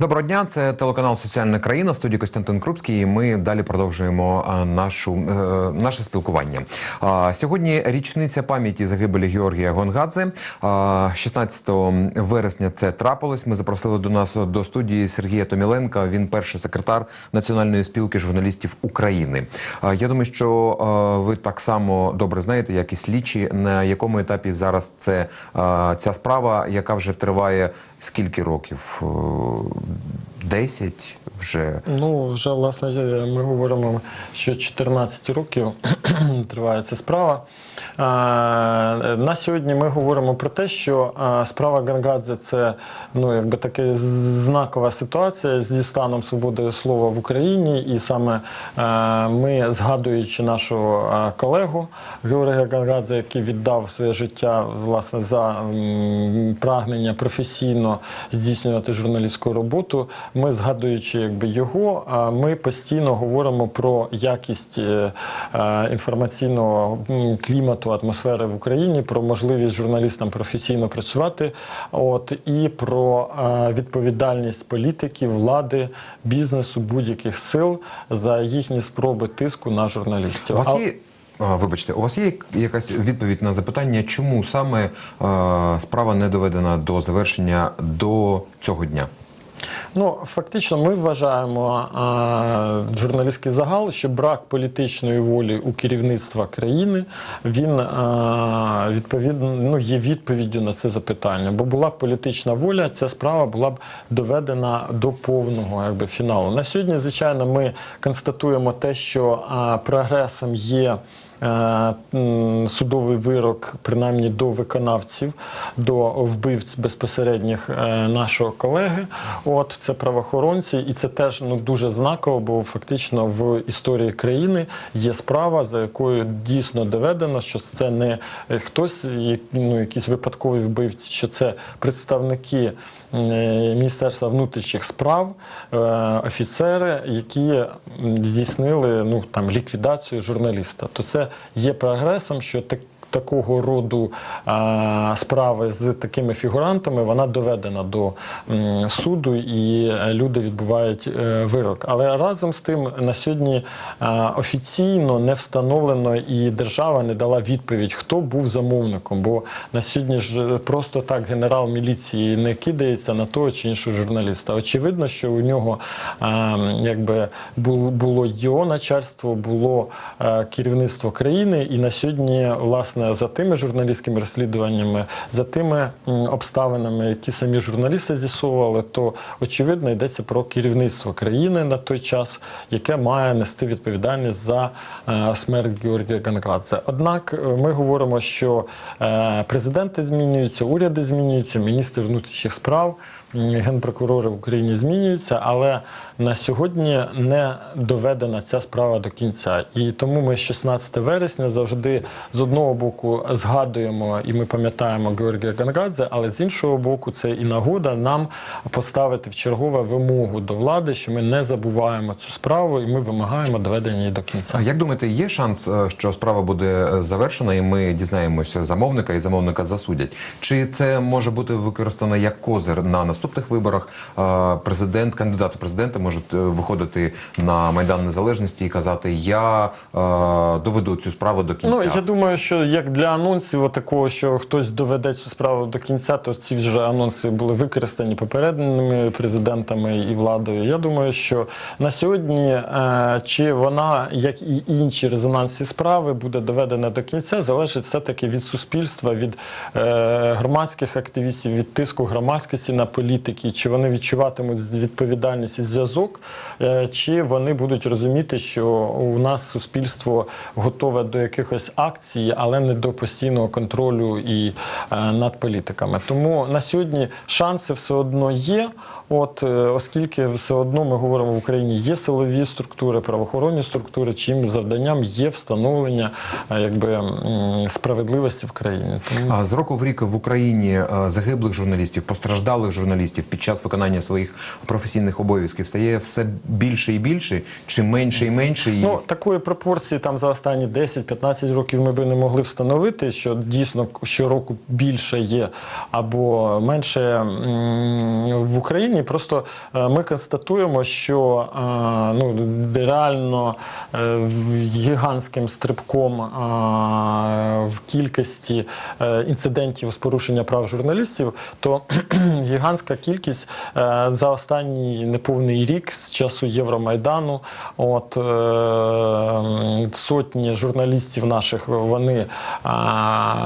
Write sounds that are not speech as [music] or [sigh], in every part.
Доброго дня, це телеканал Соціальна країна в студії Костянтин Крупський. І ми далі продовжуємо нашу е, наше спілкування. А, Сьогодні річниця пам'яті загибелі Георгія Гонгадзе. А, 16 вересня це трапилось. Ми запросили до нас до студії Сергія Томіленка. Він перший секретар Національної спілки журналістів України. А, Я думаю, що а, ви так само добре знаєте, як і слідчі, на якому етапі зараз це а, ця справа, яка вже триває скільки років? Е, 10 вже. Ну, вже власне ми говоримо, що 14 років [clears throat] триває ця справа. На сьогодні ми говоримо про те, що справа Гангадзе це ну, якби така знакова ситуація зі станом свободи слова в Україні, і саме ми, згадуючи нашого колегу Георгія Гангадзе, який віддав своє життя власне за прагнення професійно здійснювати журналістську роботу. Ми згадуючи якби його, ми постійно говоримо про якість е, е, інформаційного клімату, атмосфери в Україні, про можливість журналістам професійно працювати, от і про е, відповідальність політиків, влади, бізнесу, будь-яких сил за їхні спроби тиску на журналістів. Вибачте, у вас є якась відповідь на запитання, чому саме е, справа не доведена до завершення до цього дня? Ну, фактично, ми вважаємо журналістський загал, що брак політичної волі у керівництва країни він відповідно ну, є відповіддю на це запитання. Бо була б політична воля, ця справа була б доведена до повного якби, фіналу. На сьогодні, звичайно, ми констатуємо те, що прогресом є. Е, Судовий вирок, принаймні до виконавців, до вбивць безпосередніх е, нашого колеги. От це правоохоронці, і це теж ну дуже знаково, бо фактично в історії країни є справа, за якою дійсно доведено, що це не е, хтось, ну, якісь випадкові вбивці, що це представники. Е, Міністерства внутрішніх справ, е, офіцери, які здійснили ну там ліквідацію журналіста, то це є прогресом, що так. Такого роду а, справи з такими фігурантами вона доведена до м, суду, і люди відбувають е, вирок. Але разом з тим на сьогодні а, офіційно не встановлено і держава не дала відповідь, хто був замовником. Бо на сьогодні ж просто так генерал міліції не кидається на того чи іншого журналіста. Очевидно, що у нього а, якби було його начальство, було е, керівництво країни, і на сьогодні, власне, за тими журналістськими розслідуваннями, за тими обставинами, які самі журналісти з'ясовували, то очевидно йдеться про керівництво країни на той час, яке має нести відповідальність за е, смерть Георгія Гангадзе. Однак е, ми говоримо, що е, президенти змінюються, уряди змінюються, міністри внутрішніх справ. Генпрокурори в Україні змінюються, але на сьогодні не доведена ця справа до кінця. І тому ми 16 вересня завжди з одного боку згадуємо і ми пам'ятаємо Георгія Гангадзе, але з іншого боку, це і нагода нам поставити в чергове вимогу до влади, що ми не забуваємо цю справу, і ми вимагаємо доведення її до кінця. А як думаєте, є шанс, е, що справа буде е, завершена, і ми дізнаємося замовника і замовника засудять? Чи це може бути використано як козир на наступних виборах? Е, Президент, кандидати президента можуть е, виходити на майдан незалежності і казати: Я е, доведу цю справу до кінця. Ну я думаю, що як для анонсів такого, що хтось доведе цю справу до кінця, то ці вже анонси були використані попередніми президентами і владою. Я думаю, що на сьогодні е, чи вона, як і інші резонансні справи, буде доведена до кінця, залежить все таки від суспільства, від е, громадських активістів, від тиску громадськості на політики, чи вони відчуватимуть відповідальність і зв'язок, е, чи вони будуть розуміти, що у нас суспільство готове до якихось акцій, але не до постійного контролю і е, над політиками. Тому на сьогодні шанси все одно є. От е, оскільки все одно ми говоримо в Україні, є силові структури, правоохоронні структури, чим завданням є встановлення якби справедливості в країні. Тому А з року в рік в Україні загиблих журналістів, постраждалих журналістів під час виконання своїх професійних обов'язків стає все більше і більше, чи менше і менше? І... Ну, такої пропорції там за останні 10-15 років ми би не могли встановити, що дійсно щороку більше є або менше в Україні. Просто е, ми констатуємо, що е, ну, реально е, гігантським стрибком в кількості інцидентів з порушення прав журналістів, то [clears throat] гігантська кількість за останній неповний рік з часу Євромайдану. От е, сотні журналістів наших вони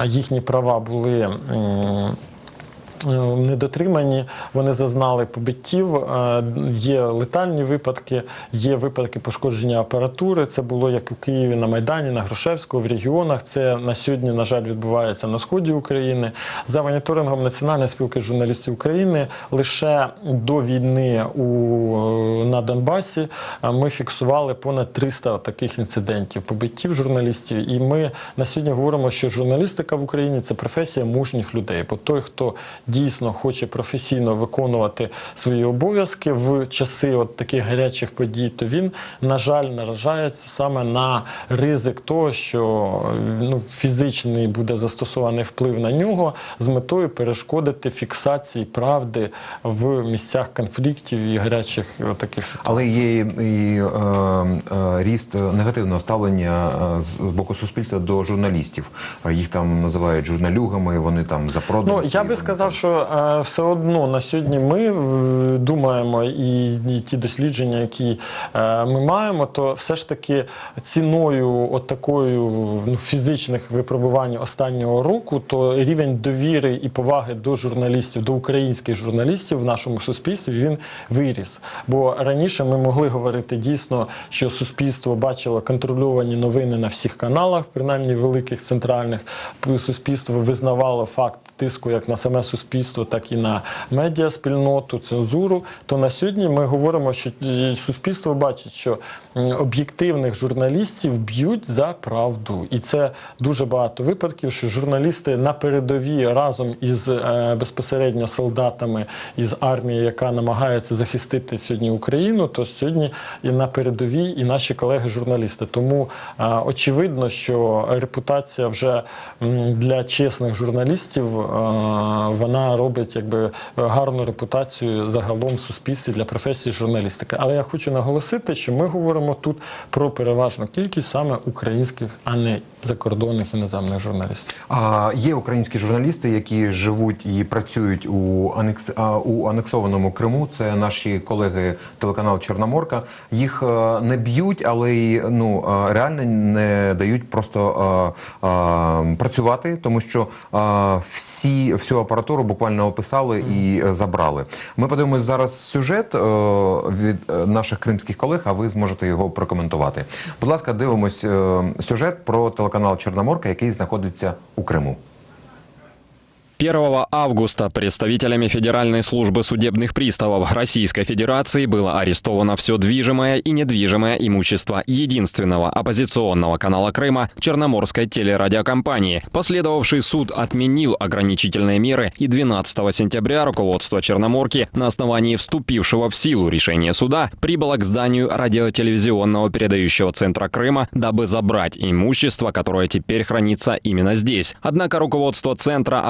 їхні права були. е, Недотримані, вони зазнали побиттів, е, є летальні випадки, є випадки пошкодження апаратури. Це було як у Києві на Майдані, на Грушевського, в регіонах. Це на сьогодні, на жаль, відбувається на сході України. За моніторингом Національної спілки журналістів України лише до війни у, на Донбасі е, ми фіксували понад 300 таких інцидентів побиттів журналістів. І ми на сьогодні говоримо, що журналістика в Україні це професія мужніх людей. Бо той, хто дійсно хоче професійно виконувати свої обов'язки в часи от таких гарячих подій, то він, на жаль, наражається саме на ризик того, що ну, фізичний буде застосований вплив на нього з метою перешкодити фіксації правди в місцях конфліктів і гарячих таких ситуацій. Але є і е, е, ріст негативного ставлення е, з, з боку суспільства до журналістів. Їх там називають журналюгами, вони там запроданці. Ну я би сказав, що е, все одно на сьогодні ми е, думаємо, і, ті дослідження, які е, ми маємо, то все ж таки ціною от такою ну, фізичних випробувань останнього року, то рівень довіри і поваги до журналістів, до українських журналістів в нашому суспільстві він виріс. Бо раніше ми могли говорити дійсно, що суспільство бачило контрольовані новини на всіх каналах, принаймні великих центральних. Суспільство визнавало факт тиску як на саме суспільство, так і на медіаспільноту, цензуру. То на сьогодні ми говоримо, що суспільство бачить, що об'єктивних журналістів б'ють за правду, і це дуже багато випадків, що журналісти на передовій разом із е, безпосередньо солдатами із армії, яка намагається захистити сьогодні Україну, то сьогодні і на передовій, і наші колеги-журналісти. Тому е, очевидно, що репутація вже для чесних журналістів е, вона робить якби гарну репутацію загалом в суспільстві для професії журналістики. Але я хочу наголосити, що ми говоримо тут про переважну кількість саме українських, а не закордонних іноземних журналістів. А є українські журналісти, які живуть і працюють у, анекс... у анексованому Криму. Це наші колеги телеканал Чорноморка. Їх е, не б'ють, але й ну е, реально не дають просто е, е, працювати, тому що е, всі всю апаратуру буквально описали і е, забрали. Ми подивимось зараз сюжет е, від е, наших кримських колег, а ви зможете його прокоментувати. Будь ласка, дивимось сюжет про телеканал Чорноморка, який знаходиться у Криму. 1 августа представителями Федеральной службы судебных приставов Российской Федерации было арестовано все движимое и недвижимое имущество единственного оппозиционного канала Крыма Черноморской телерадиокомпании. Последовавший суд отменил ограничительные меры и 12 сентября руководство Черноморки на основании вступившего в силу решения суда прибыло к зданию радиотелевизионного передающего центра Крыма, дабы забрать имущество, которое теперь хранится именно здесь. Однако руководство центра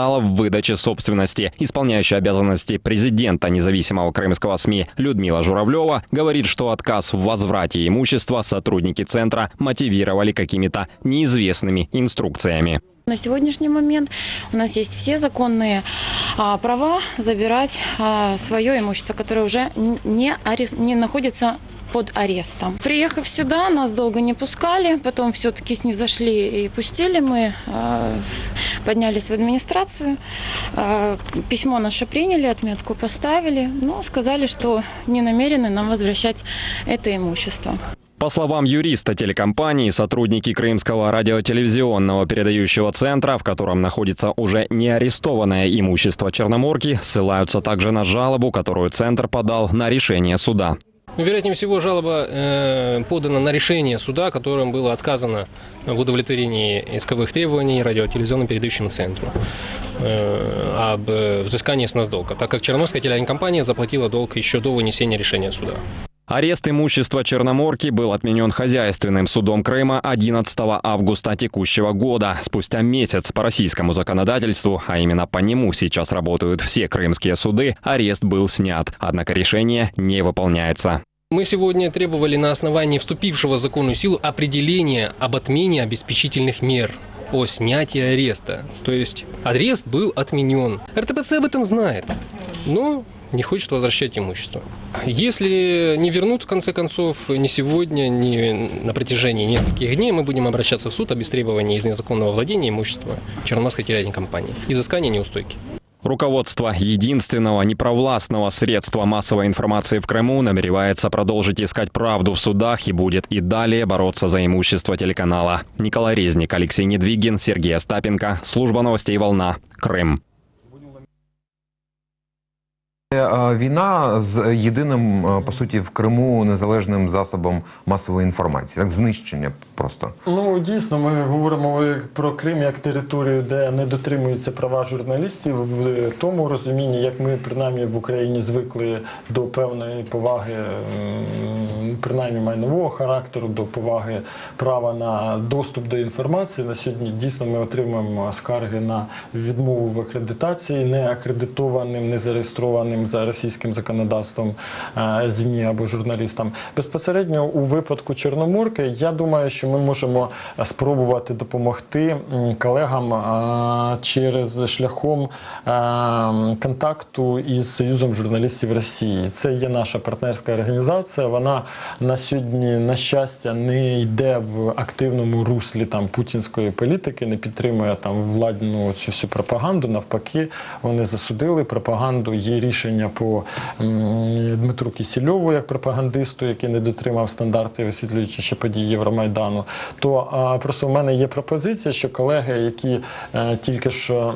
отказало в выдаче собственности. Исполняющая обязанности президента независимого крымского СМИ Людмила Журавлева говорит, что отказ в возврате имущества сотрудники центра мотивировали какими-то неизвестными инструкциями. На сегодняшний момент у нас есть все законные а, права забирать а, свое имущество, которое уже не, арест, не находится под арестом. Приехав сюда, нас долго не пускали, потом все-таки снизошли и пустили. Мы а, поднялись в администрацию, а, письмо наше приняли, отметку поставили, но сказали, что не намерены нам возвращать это имущество. По словам юриста телекомпании, сотрудники Крымского радиотелевизионного передающего центра, в котором находится уже не арестованное имущество Черноморки, ссылаются также на жалобу, которую центр подал на решение суда. Ну, вероятнее всего, жалоба э, подана на решение суда, которым было отказано в удовлетворении исковых требований радиотелевизионно передающему центру э, об э, взыскании с нас долга, так как Черноморская телекомпания заплатила долг еще до вынесения решения суда. Арест имущества Черноморки был отменен хозяйственным судом Крыма 11 августа текущего года. Спустя месяц по российскому законодательству, а именно по нему сейчас работают все крымские суды, арест был снят. Однако решение не выполняется. Мы сегодня требовали на основании вступившего в законную силу определения об отмене обеспечительных мер о снятии ареста. То есть арест был отменен. РТПЦ об этом знает, но не хочет возвращать имущество. Если не вернут, в конце концов, ни сегодня, ни на протяжении нескольких дней, мы будем обращаться в суд об истребовании из незаконного владения имущества Черноморской телевизионной компании и взыскания неустойки. Руководство единственного непровластного средства массовой информации в Крыму намеревается продолжить искать правду в судах и будет и далее бороться за имущество телеканала. Николай Резник, Алексей Недвигин, Сергей Остапенко. Служба новостей «Волна». Крым. Е, Війна з єдиним, е, по суті, в Криму незалежним засобом масової інформації, як знищення просто. Ну дійсно, ми говоримо про Крим як територію, де не дотримуються права журналістів в тому розумінні, як ми принаймні в Україні звикли до певної поваги, принаймні майнового характеру, до поваги права на доступ до інформації. На сьогодні дійсно ми отримуємо скарги на відмову в акредитації неакредитованим, незареєстрованим за російським законодавством е, ЗМІ або журналістам. Безпосередньо у випадку Чорноморки, я думаю, що ми можемо спробувати допомогти колегам е, через шляхом е, контакту із Союзом журналістів Росії. Це є наша партнерська організація. Вона на сьогодні, на щастя, не йде в активному руслі там путінської політики, не підтримує там владну цю всю пропаганду. Навпаки, вони засудили пропаганду. Є рішення по Дмитру Кісільову як пропагандисту, який не дотримав стандартів, висвітлюючи ще події Євромайдану. То просто в мене є пропозиція, що колеги, які е, тільки що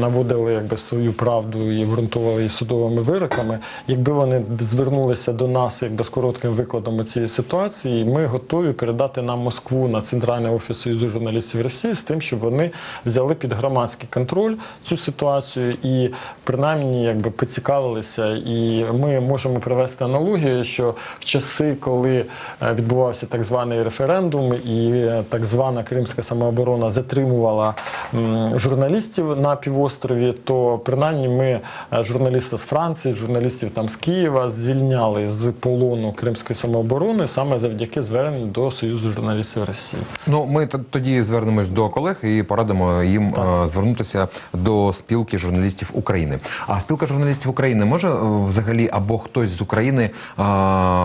наводили якби свою правду і ґрунтували її судовими вироками, якби вони звернулися до нас якби з коротким викладом цієї ситуації, ми готові передати на Москву на центральний офіс Союзу журналістів Росії з тим, щоб вони взяли під громадський контроль цю ситуацію і принаймні якби поцікавилися. І ми можемо привести аналогію, що в часи, коли е, відбувався так званий референдум, і е, так звана Кримська самооборона затримувала журналістів на півострові, то принаймні ми е, журналіста з Франції, журналістів там з Києва звільняли з полону Кримської самооборони саме завдяки зверненню до Союзу журналістів Росії. Ну, ми тоді звернемось до колег і порадимо їм е, звернутися до спілки журналістів України. А спілка журналістів України може е, взагалі або хтось з України е,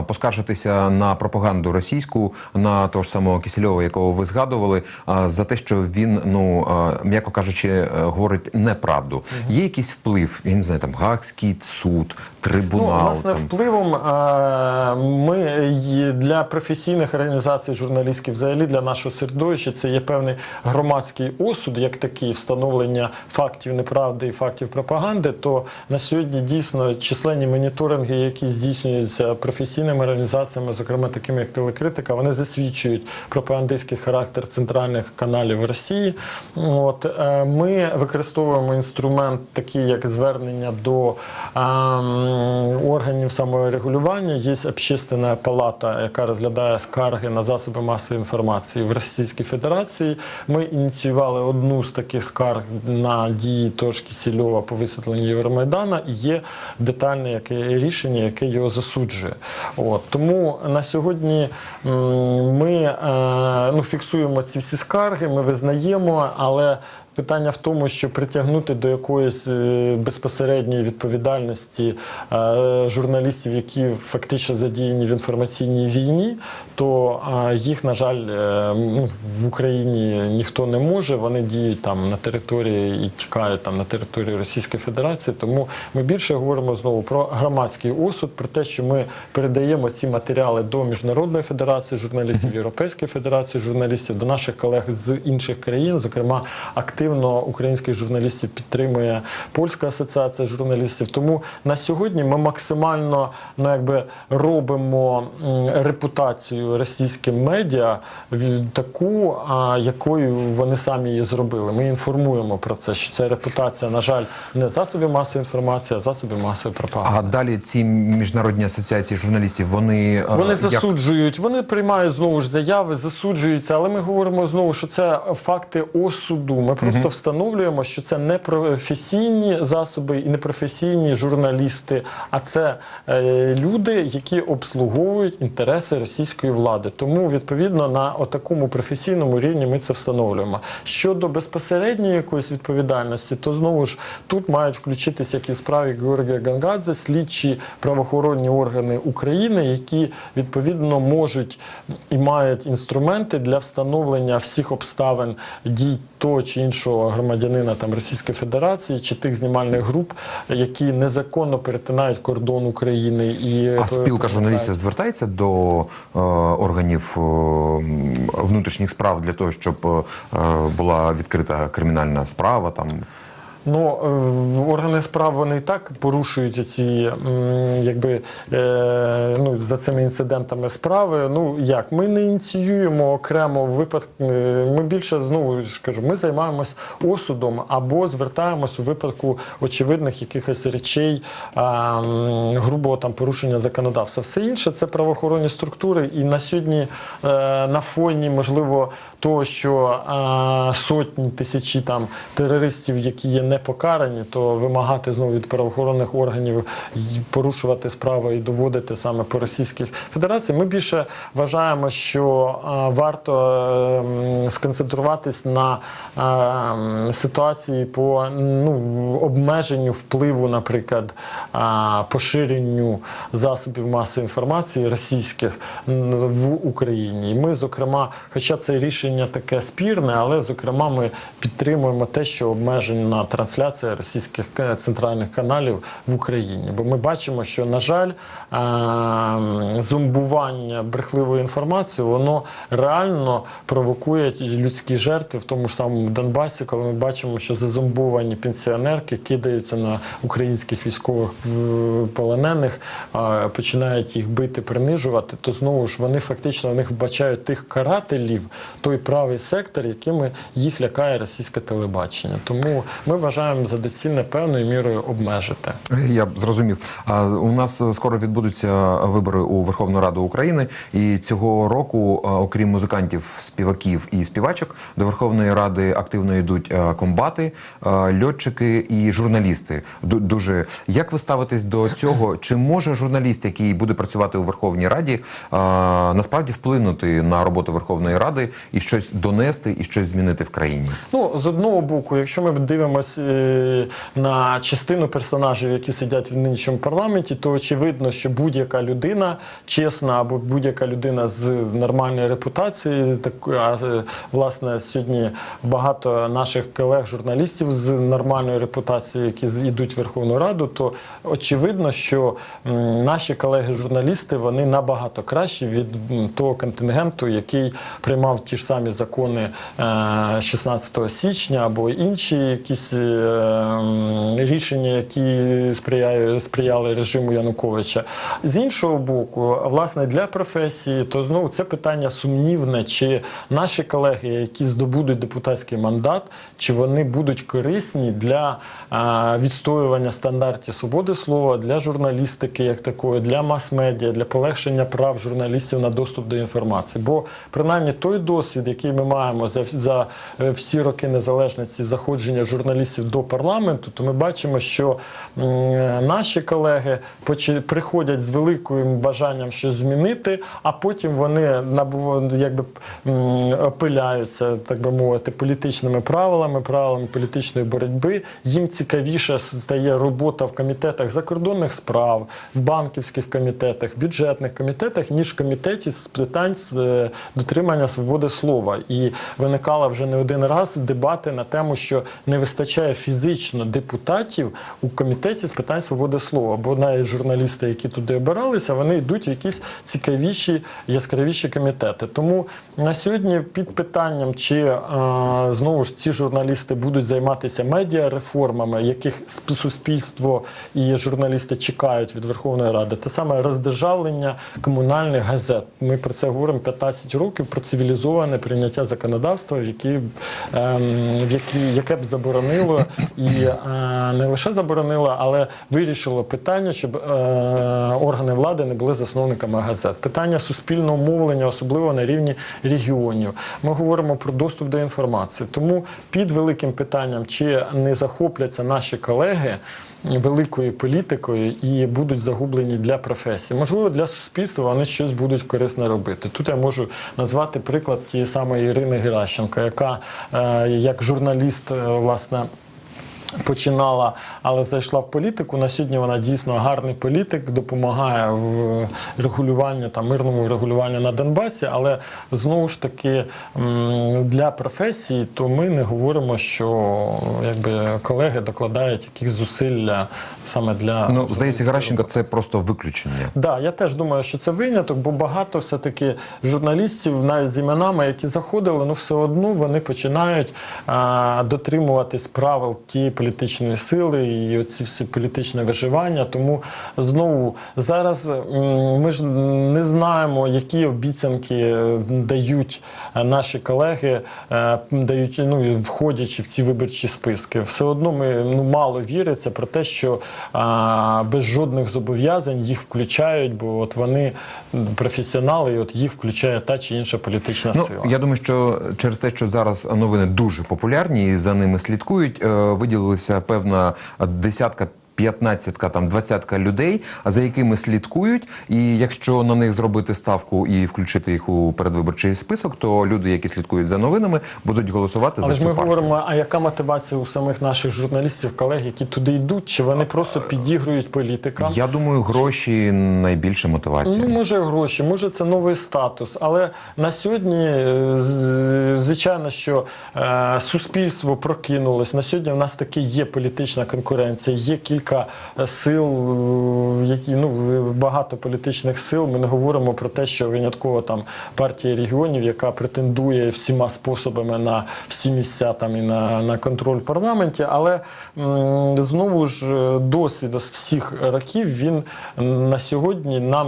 поскаржитися на пропаганду російську, на того ж самого Кисельова, якого ви згадували, е, за те, що він, ну м'яко кажучи, е, говорить неправду. Є якийсь вплив, я не знаю, там Гаагський суд, трибунал. Ну, власне, там. впливом е, ми для професійних організацій журналістських, взагалі для нашого середовища, це є певний громадський осуд, як такий встановлення фактів неправди і фактів пропаганди. То на сьогодні дійсно численні моніторинги, які здійснюються професійними організаціями, зокрема такими як телекритика, вони засвідчують пропагандистський характер центральних каналів Росії. От е, ми використовуємо інструмент, такий як звернення до ем, органів саморегулювання. Є общественна палата, яка розглядає скарги на засоби масової інформації в Російській Федерації. Ми ініціювали одну з таких скарг на дії тож Кісільова по висвітленню Євромайдана. І є детальне яке рішення, яке його засуджує. От тому на сьогодні ми е, ну, фіксуємо ці всі скарги, ми визнаємо, але. Питання в тому, що притягнути до якоїсь е, безпосередньої відповідальності е, журналістів, які фактично задіяні в інформаційній війні, то е, їх, на жаль, ну, в Україні ніхто не може. Вони діють там на території і тікають там на території Російської Федерації. Тому ми більше говоримо знову про громадський осуд, про те, що ми передаємо ці матеріали до Міжнародної федерації журналістів, Європейської федерації журналістів, до наших колег з інших країн, зокрема активно активно українських журналістів підтримує польська асоціація журналістів. Тому на сьогодні ми максимально ну, якби, робимо репутацію російським медіа таку, якою вони самі її зробили. Ми інформуємо про це, що ця репутація, на жаль, не засобів масової інформації, а засобів масової пропаганди. А далі ці міжнародні асоціації журналістів вони е, Вони як- засуджують, вони приймають знову ж заяви, засуджуються, але ми говоримо знову, що це факти осуду. Ми просто встановлюємо, що це не професійні засоби і не професійні журналісти, а це е, люди, які обслуговують інтереси російської влади. Тому відповідно на такому професійному рівні ми це встановлюємо. Щодо безпосередньої якоїсь відповідальності, то знову ж тут мають включитися, як і в справі Георгія Гангадзе, слідчі правоохоронні органи України, які відповідно можуть і мають інструменти для встановлення всіх обставин дій того чи іншого громадянина там Російської Федерації чи тих знімальних груп, які незаконно перетинають кордон України і А спілка журналістів звертається до е, органів е, внутрішніх справ для того, щоб е, була відкрита кримінальна справа там. Ну, е, органи справ вони і так порушують ці, якби, е, ну, за цими інцидентами справи. Ну, як? Ми не ініціюємо окремо випадок. Ми більше, знову ж кажу, ми займаємось осудом або звертаємось у випадку очевидних якихось речей, грубого там порушення законодавства. Все інше це правоохоронні структури. І на сьогодні е, на фоні, можливо, того, що е, сотні тисячі там терористів, які є не покарані, то вимагати знову від правоохоронних органів порушувати справи і доводити саме по Російській Федерації. Ми більше вважаємо, що е, варто е, сконцентруватись на е, ситуації по ну, обмеженню впливу, наприклад, поширенню засобів масової інформації російських в Україні. Ми, зокрема, хоча це рішення таке спірне, але зокрема ми підтримуємо те, що обмежена трансляція російських центральних каналів в Україні. Бо ми бачимо, що на жаль, зомбування брехливої інформації воно реально провокує людські жертви в тому ж самому Донбасі, коли ми бачимо, що зазомбовані пенсіонерки кидаються на українських військових полонених, починають їх бити, принижувати, то знову ж вони фактично них вбачають тих карателів, той правий сектор, якими їх лякає російське телебачення. Тому ми вважаємо за доцільне певною мірою обмежити. Я зрозумів. А у нас е, скоро відбудуться вибори у Верховну Раду України, і цього року, е, окрім музикантів, співаків і співачок, до Верховної Ради активно йдуть е, комбати, е, льотчики і журналісти. Дуже як ви ставитесь до цього? Чи може журналіст, який буде працювати у Верховній Раді, е, насправді вплинути на роботу Верховної Ради і щось донести і щось змінити в країні? Ну, з одного боку, якщо ми дивимося на частину персонажів, які сидять в нинішньому парламенті, то очевидно, що будь-яка людина чесна або будь-яка людина з нормальною репутацією, так, а е, власне сьогодні багато наших колег-журналістів з нормальною репутацією, які йдуть в Верховну Раду, то очевидно, що наші колеги-журналісти вони набагато кращі від того контингенту, який приймав ті ж самі закони е, 16 січня або інші якісь е, рішення, які сприяли, сприяли режиму Януковича. З іншого боку, власне, для професії, то знову це питання сумнівне, чи наші колеги, які здобудуть депутатський мандат, чи вони будуть корисні для е, відстоювання стандартів свободи слова, для журналістики як такої, для мас-медіа, для полегшення прав журналістів на доступ до інформації. Бо принаймні той досвід, який ми маємо за, за е, всі роки незалежності заходження журналістів до парламенту, то ми бачимо, що наші колеги приходять з великим бажанням щось змінити, а потім вони якби опиляються, так би мовити, політичними правилами, правилами політичної боротьби. Їм цікавіше стає робота в комітетах закордонних справ, в банківських комітетах, бюджетних комітетах, ніж комітеті з питань е, дотримання свободи слова. І виникала вже не один раз дебати на тему, що не вистачає фізично депутатів у комітеті з питань свободи слова. Бо навіть журналісти, які туди обиралися, вони йдуть в якісь цікавіші, яскравіші комітети. Тому на сьогодні під питанням, чи е, знову ж ці журналісти будуть займатися медіареформами, яких сп- суспільство і журналісти чекають від Верховної Ради, те саме роздержавлення комунальних газет. Ми про це говоримо 15 років про цивілізоване прийняття законодавства, які, ем, в які яке б заборонило і е, не лише заборонило, але вирішило питання, щоб е, органи влади не були засновниками газет. Питання суспільного мовлення, особливо на рівні регіонів. Ми говоримо про доступ до інформації. Тому під великим питанням, чи не захопляться наші колеги. Великою політикою і будуть загублені для професії. Можливо, для суспільства вони щось будуть корисне робити. Тут я можу назвати приклад тієї самої Ірини Геращенко, яка е, як журналіст, власне. Починала, але зайшла в політику. На сьогодні вона дійсно гарний політик, допомагає в регулюванні там мирному регулюванню на Донбасі. Але знову ж таки для професії, то ми не говоримо, що якби колеги докладають якісь зусилля саме для Ну, здається, Геращенко це просто виключення. Да, я теж думаю, що це виняток, бо багато все-таки журналістів, навіть з іменами, які заходили, ну все одно вони починають а, дотримуватись правил тієї політичної сили і оці всі політичне виживання. Тому знову зараз ми ж не знаємо, які обіцянки е, дають е, наші колеги, е, дають ну входячи в ці виборчі списки. Все одно ми ну мало віриться про те, що а, без жодних зобов'язань їх включають, бо от вони професіонали, і от їх включає та чи інша політична Ну, сила. я думаю, що через те, що зараз новини дуже популярні і за ними слідкують, е, виділилася певна десятка. П'ятнадцятка, там двадцятка людей, за якими слідкують, і якщо на них зробити ставку і включити їх у передвиборчий список, то люди, які слідкують за новинами, будуть голосувати Але за ж цю ми партію. говоримо, а яка мотивація у самих наших журналістів, колег, які туди йдуть, чи вони просто підігрують політикам? Я думаю, гроші найбільша мотивація. Ну, може, гроші, може, це новий статус. Але на сьогодні, е, звичайно, що е, суспільство прокинулось. На сьогодні в нас таки є політична конкуренція, є кілька е, сил, е, які ну багато політичних сил. Ми не говоримо про те, що винятково там партія регіонів, яка претендує всіма способами на всі місця там і на, на контроль в парламенті. Але м, знову ж е, досвід з всіх років він на сьогодні нам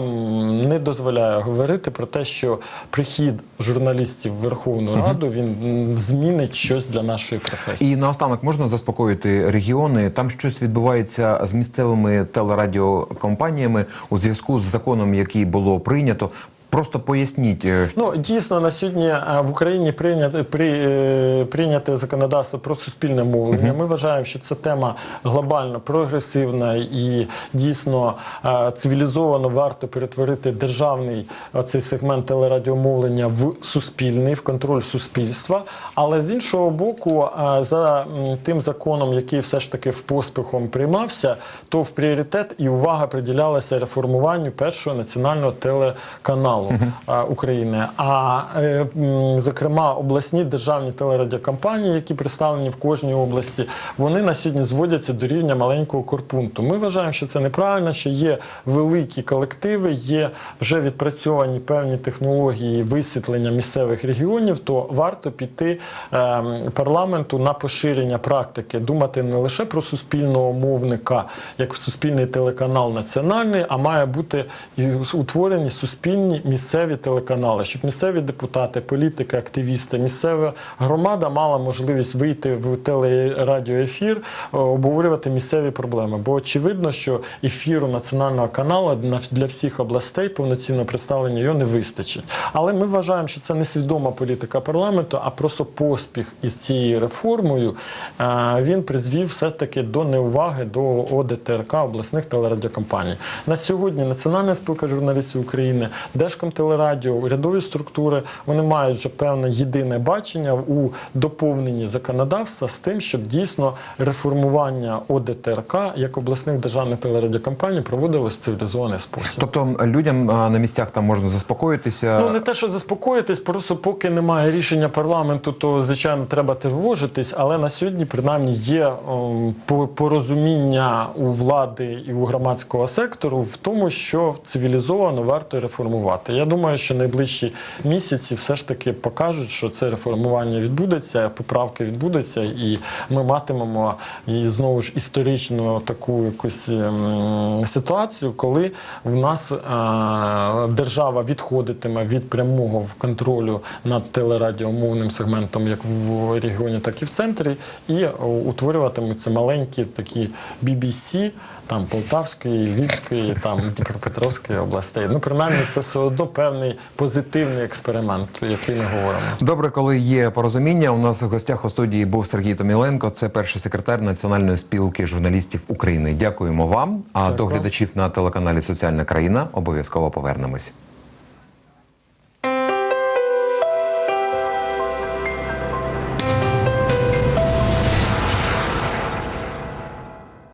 не дозволяє говорити про те, що прихід журналістів в Верховну Раду він змінить щось для нашої професії. І наостанок можна заспокоїти регіони. Там щось відбувається з місцевими телерадіокомпаніями у зв'язку з законом, який було прийнято. Просто поясніть, е, Ну дійсно на сьогодні е, в Україні прийняте при, е, прийняте законодавство про суспільне мовлення. Ми вважаємо, що це тема глобально прогресивна і дійсно цивілізовано варто перетворити державний цей сегмент телерадіомовлення в суспільний, в контроль суспільства. Але з іншого боку, за тим законом, який все ж таки в поспіхом приймався, то в пріоритет і увага приділялася реформуванню першого національного телеканалу а, України. А е, зокрема, обласні державні телерадіокомпанії, які представлені в кожній області, вони на сьогодні зводяться до рівня маленького корпункту. Ми вважаємо, що це неправильно, що є великі колективи, є вже відпрацьовані певні технології висвітлення місцевих регіонів. То варто піти е, парламенту на поширення практики, думати не лише про суспільного мовника, як суспільний телеканал національний, а має бути і утворені суспільні місцеві телеканали, щоб місцеві депутати, політики, активісти, місцева громада мала можливість вийти в телерадіоефір, е, обговорювати місцеві проблеми. Бо очевидно, що ефіру національного каналу на- для всіх областей повноцінного представлення його не вистачить. Але ми вважаємо, що це не свідома політика парламенту, а просто поспіх із цією реформою е, він призвів все-таки до неуваги до ОДТРК обласних телерадіокомпаній. На сьогодні Національна спілка журналістів України, Держкомтелерадіо, урядові структури вони мають певне єдине бачення у доповненні законодавства з тим, щоб дійсно реформування ОДТРК як обласних державних телерадіокомпаній проводилось в цивілізований спосіб. тобто людям на місцях там можна заспокоїтися. Ну не те, що заспокоїтись, просто поки немає рішення парламенту, то звичайно треба тривожитись. Але на сьогодні, принаймні, є ом, порозуміння у влади і у громадського сектору в тому, що цивілізовано варто реформувати. Реформувати. Я думаю, що найближчі місяці все ж таки покажуть, що це реформування відбудеться, поправки відбудуться, і ми матимемо і знову ж історичну таку якусь ем, ситуацію, коли в нас е, держава відходитиме від прямого контролю над телерадіомовним сегментом, як в регіоні, так і в центрі, і утворюватимуться маленькі такі BBC, там Полтавської, Львівської, там Дніпропетровської областей. Ну, принаймні, це все одно певний позитивний експеримент, про який ми говоримо. Добре, коли є порозуміння. У нас в гостях у студії був Сергій Томіленко, це перший секретар Національної спілки журналістів України. Дякуємо вам. А до глядачів на телеканалі Соціальна країна обов'язково повернемось.